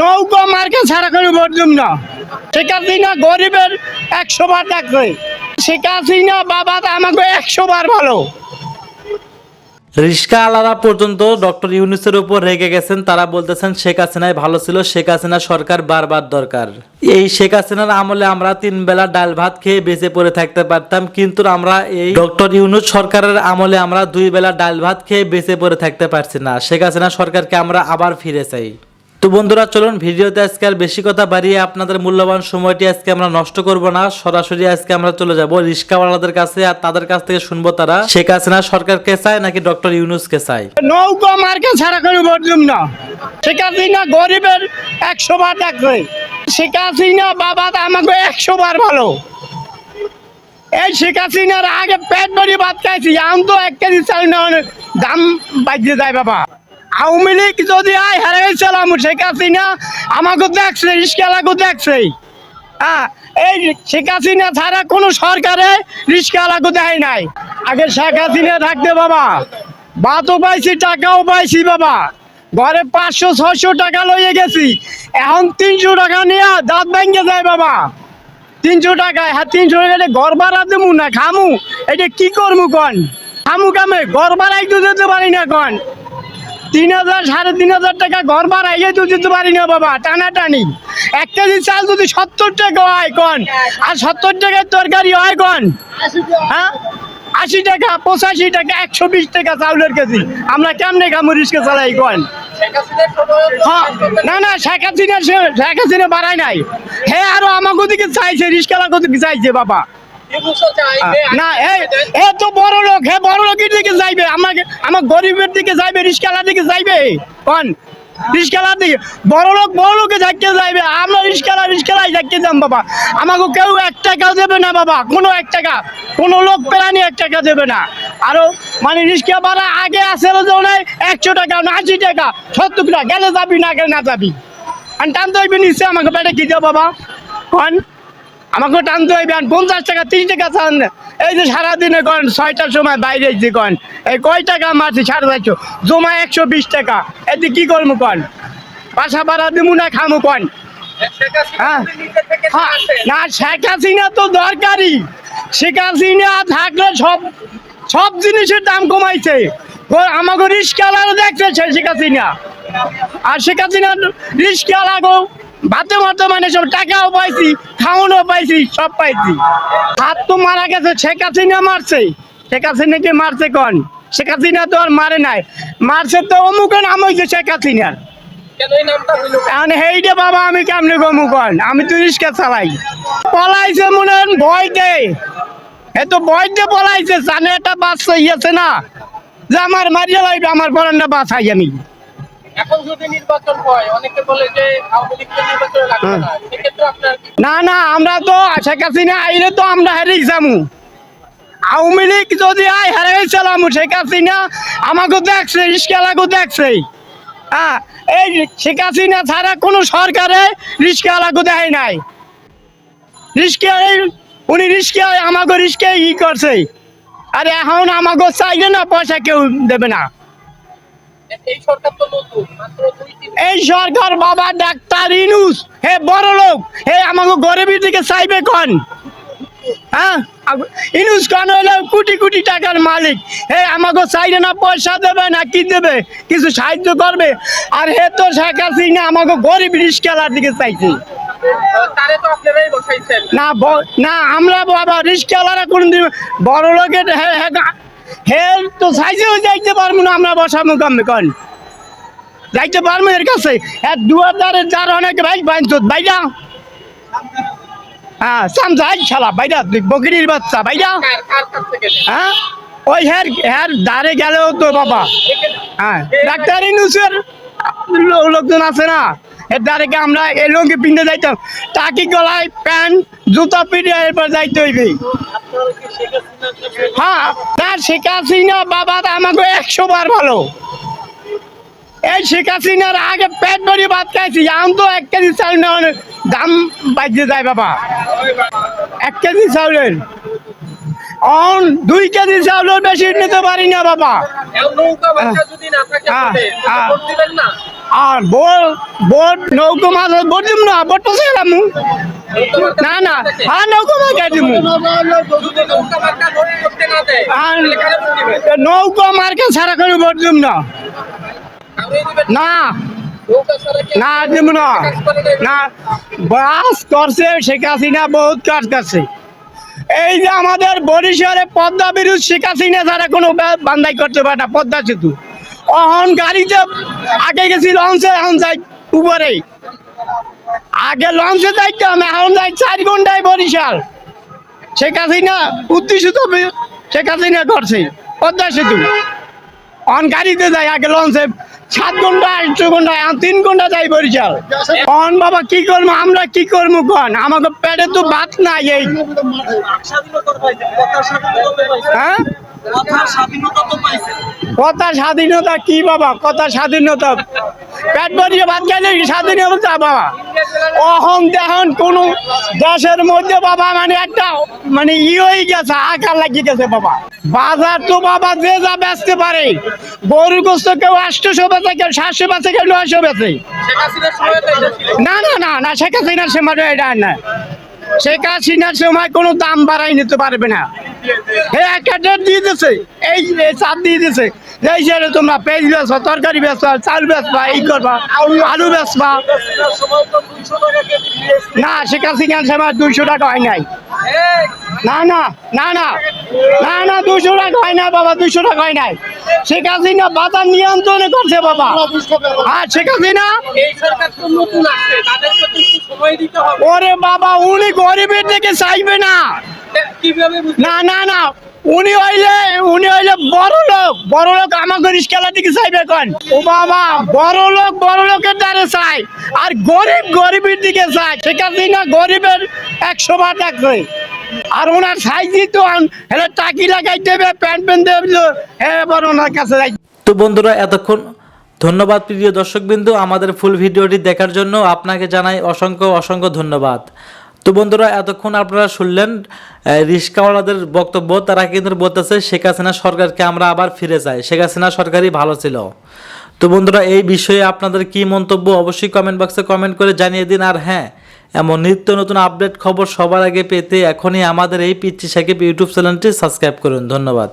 নৌকো মার্কে ছাড়া করে ভোট দিম না। শেখ হাসিনা গরিবের একশো বার ডাকছে শেখ হাসিনা বাবা আমাকে একশো বার ভালো। রিস্কা আলাদা পর্যন্ত ডক্টর ইউনুসের উপর রেগে গেছেন। তারা বলতেছেন, শেখ হাসিনাই ভালো ছিল, শেখ হাসিনা সরকার বারবার দরকার। এই শেখ হাসিনার আমলে আমরা তিন বেলা ডাল ভাত খেয়ে বেঁচে পড়ে থাকতে পারতাম, কিন্তু আমরা এই ডক্টর ইউনুস সরকারের আমলে আমরা দুই বেলা ডাল ভাত খেয়ে বেঁচে পড়ে থাকতে পারছি না। শেখ হাসিনা সরকারকে আমরা আবার ফিরে চাই। তো বন্ধুরা, চলুন ভিডিওতে আজকে আর বেশি কথা বাড়িয়ে আপনাদের মূল্যবান সময়টি আজকে আমরা নষ্ট করব না। সরাসরি আজকে আমরা চলে যাব রিস্কাওয়ালাদের কাছে আর তাদের কাছ থেকে শুনব তারা, শেখ হাসিনা সরকারকে চায় নাকি ডক্টর ইউনুসকে চায়? নৌকো মার্কে ছাড়া করে দিম না। শেখ হাসিনা গরিবের একশো বার ডাকছে শেখ হাসিনা বাবা আমাকে একশো বার ভালো। এই শেখ হাসিনার আগে পেট ভরি ভাত খাইছি, আম তো এক কেজি চাল না দাম বাজিয়ে যায় বাবা। আওয়ামী লীগ যদি আয় হারে গেছিলাম শেখ হাসিনা। আমাকে দেখছে, রিস্কালাকে দেখছে। হ্যাঁ এই শেখ হাসিনা ছাড়া কোনো সরকারে রিস্কালাকে দেয় নাই। আগে শেখ হাসিনা থাকতে বাবা ভাতও পাইছি, টাকাও পাইছি বাবা। ঘরে পাঁচশো, ছয়শো টাকা লইয়ে গেছি। এখন তিনশো টাকা নিয়ে দাঁত ভেঙে যায় বাবা। তিনশো টাকায় হ্যাঁ তিনশো টাকা ঘর ভাড়া দেবো না, খামু। এটা কি করব কন? খামু কামে, ঘর ভাড়াই তো দিতে পারি না কন? তিন হাজার সাড়ে তিন হাজার টাকা ঘর ভাড়াই তো দিতে পারি না বাবা টানা টানি এক কেজি চাল যদি সত্তর টাকা হয় কন? আর সত্তর টাকার তরকারি হয় কন? হ্যাঁ? আশি টাকা পঁচাশি টাকা একশো বিশ টাকা চাউলের কেজি। আমরা কেমনে খামু রিস্কে চালাই কন? হ্যাঁ, না না শেখ হাসিনা শেখ হাসিনা বাড়ায় নাই। হে আরও আমাকে দিকে চাইছে রিস্কালা দিকে চাইছে বাবা। না এ তো বড় লোক, হে বড় লোকের দিকে যাইবে, আমাকে আমার গরিবের দিকে যাইবে, রিস্কালার দিকে যাইবে? কোন? রিস্কালার দিকে বড় লোক, বড় লোকে যাইতে যাইবে, আমরা রিস্কালা রিস্কালাই যাইতে যাম, বাবা। আমাকে কেউ এক টাকাও দেবে না, বাবা, কোনো এক টাকা। কোনো লোক প্রাণী এক টাকা দেবে না। আরও মানে রিস্কা ভাড়া আগে আসলে তো নাই, একশো টাকা আশি টাকা। সত্তর টাকা গেলে যাবি, না গেলে না যাবি। আর টানতে হইবে নিশ্চয় আমাকে পেটে কি দেবো বাবা। কন? আমাকে টানতে হইবে পঞ্চাশ টাকা তিরিশ টাকা চান এই যে সারাদিনে কন ছয়টার সময় বাইরে যে কন এই কয় টাকা মারছি সাড়ে চারশো জমা একশো বিশ টাকা। এতে কি করব কন? বাসা ভাড়া দিমু না খামু কন? হ্যাঁ। হ্যাঁ, না শেখ হাসিনা তো দরকারি। শেখ হাসিনা থাকলে সব সব জিনিসের দাম কমাইছে। আমাকে রিস্কালারও দেখছে শেখ হাসিনা। আর শেখ হাসিনা রিস্কা ভাতে মারতে মানে সব টাকাও পাইছি খাওয়ানো পাইছি সব পাইছি। হাত তো মারা গেছে শেখ হাসিনা মারছে। শেখ হাসিনাকে মারছে কন? শেখ হাসিনা তো আর মারে নাই। মারছে তো অমুকে নাম হয়েছে শেখ হাসিনার। এখন হেইটে বাবা আমি কেমনে গমু কন? আমি তো রিক্সা চালাই। পলাইছে মনে হয় ভয়তে। এ তো ভয়তে পলাইছে জানে একটা বাচ্চা ইয়েছে না। যে আমার মারিয়া লাগবে আমার পরানটা বাঁচাই আমি। এখন যদি নির্বাচন হয় অনেকে বলে যে আওয়ামী লীগকে নির্বাচনে লাগবে না। সেক্ষেত্রে আপনার না না আমরা তো শেখ হাসিনা আইলে তো আমরা হেরে যামু। আওয়ামী লীগ যদি আয় হেরে গেছিলাম শেখ হাসিনা আমাকে দেখছে রিস্কালাকে দেখছে। হ্যাঁ এই শেখ হাসিনা ছাড়া কোনো সরকারে রিস্কালাকে দেয় নাই। রিস্কা উনি রিস্কা আমাকে রিস্কা ই করছে। আর এখন আমাকে চাইলে না পয়সা কেউ দেবে না। এই সরকার বাবা ডাক্তার ইনুস হে বড় লোক হে আমাকে গরিবের দিকে চাইবে কন? হ্যাঁ? ইনুস কন হইলে কোটি কোটি টাকার মালিক। হে আমাকে চাইলে না পয়সা দেবে না কি দেবে? কিছু সাহায্য করবে? আর হে তো শেখ হাসিনা আমাকে গরিব রিস্কালার দিকে চাইছে। না আমরা বাবা রিস্কালারা কোনদিন বড় লোকের হে হে গা- হে তো যাইতে পারব না, আমরা বসাবো যাইতে পারব এর কাছে? যার অনেক ভাই হ্যাঁ সাম যাই শালা, বাইরা বকরির বাচ্চা, বাইরা? হ্যাঁ? ওই হ্যার হ্যার দ্বারে গেলেও তো বাবা। হ্যাঁ ডাক্তার ইনুসের লোকজন আছে না? এর দ্বারে কি আমরা এই লঙ্গি পিনতে যাইতাম? টাকি গলায় প্যান্ট, জুতা পিনে এরপর যাইতে হইবে। হ্যাঁ না শেখ হাসিনা বাবা আমাকে একশো বার ভালো। এই শেখ হাসিনার আগে পেট ভরি ভাত খাইছি, আম তো এক কেজি চাউল দাম বাজিয়ে যায় বাবা। এক কেজি চাউলের। অন দুই কেজি চাউলের বেশি নিতে পারি না বাবা। হ্যাঁ, হ্যাঁ। আর বোট বোট নৌকো মাছ বোট দিব না বোট তো ছিলাম না না হ্যাঁ নৌকো মাছ দিব। নৌকা মার্কে ছাড়া করে ভোট দিব না। না না দিব না? না বাস করছে শেখ হাসিনা বহুত কাজ করছে। এই যে আমাদের বরিশালে পদ্মা বিরুদ্ধ শেখ হাসিনা ছাড়া কোনো বা- বান্দাই করতে পারে না, পদ্মা সেতু। অহন গাড়িতে আগে গেছি লঞ্চে এখন যাই উপরে। আগে লঞ্চে যাইতাম এখন যাই চার ঘন্টায় বরিশাল। শেখ হাসিনা উদ্দেশ্য শেখ হাসিনা করছে, পদ্মা সেতু। অন গাড়িতে যাই আগে লঞ্চে সাত ঘণ্টা, আট ঘণ্টা তিন ঘণ্টা যাই বরিশাল। অন বাবা, কি করব? আমরা কি করব কন? আমাকে পেটে তো ভাত নাই এই। হ্যাঁ? কথা স্বাধীনতা কি বাবা? কথা স্বাধীনতা। পেট ভরিয়ে ভাত খাইলে স্বাধীনতা বাবা? অহং দেহন কোন দেশের মধ্যে বাবা মানে একটা মানে ই হয়ে গেছে, আকার লাগিয়ে গেছে বাবা। বাজার তো বাবা যে যা বেচতে পারে। গরু গোস্ত কেউ আটশোশো বেচে কেউ সাতশো বেচে কেউ নয়শো বেচে না না না না শেখ হাসিনার সময় এটা না। শেখ হাসিনার সময় কোনো দাম বাড়াই নিতে পারবে না। হে একটা ডেট দিয়ে দিছে। এই চাপ দিয়ে দিছে। এই যে তোমরা পেঁয়াজ বেচবা তরকারি বেচবা চাল বেচবা এই করবা আলু বেচবা। না শেখ হাসিনার সময় দুইশো টাকা হয় নাই। না না না না। না না দুশো টাকা হয় না বাবা দুশো টাকা হয় নাই। শেখ হাসিনা বাজার নিয়ন্ত্রণে করছে বাবা। হ্যাঁ শেখ হাসিনা? ওরে বাবা উনি গরিবের দিকে চাইবে না। না না না উনি হইলে উনি হইলে বড় লোক বড় লোক আমাকে রিস্কালার দিকে চাইবে কোন। ও বাবা বড় লোক বড় লোকের দ্বারে চাই। আর গরিব গরিবের দিকে চাই। ঠিক আছে না গরিবের একশো বার দেখছে আর ওনার সাইজই তো হেলে টাকি লাগাই দেবে, প্যান্ট প্যান্ট দেবে হ্যাঁ বড় ওনার কাছে যাই। তো বন্ধুরা, এতক্ষণ ধন্যবাদ প্রিয় দর্শকবিন্দু আমাদের ফুল ভিডিওটি দেখার জন্য। আপনাকে জানাই অসংখ্য অসংখ্য ধন্যবাদ। তো বন্ধুরা, এতক্ষণ আপনারা শুনলেন রিস্কাওয়ালাদের বক্তব্য। তারা কিন্তু বলতেছে, শেখ হাসিনা সরকারকে আমরা আবার ফিরে চাই। শেখ হাসিনা সরকারই ভালো ছিল। তো বন্ধুরা, এই বিষয়ে আপনাদের কি মন্তব্য অবশ্যই কমেন্ট বক্সে কমেন্ট করে জানিয়ে দিন। আর হ্যাঁ এমন নিত্য নতুন আপডেট খবর সবার আগে পেতে এখনই আমাদের এই পিচ্ছি সাকিব ইউটিউব চ্যানেলটি সাবস্ক্রাইব করুন। ধন্যবাদ।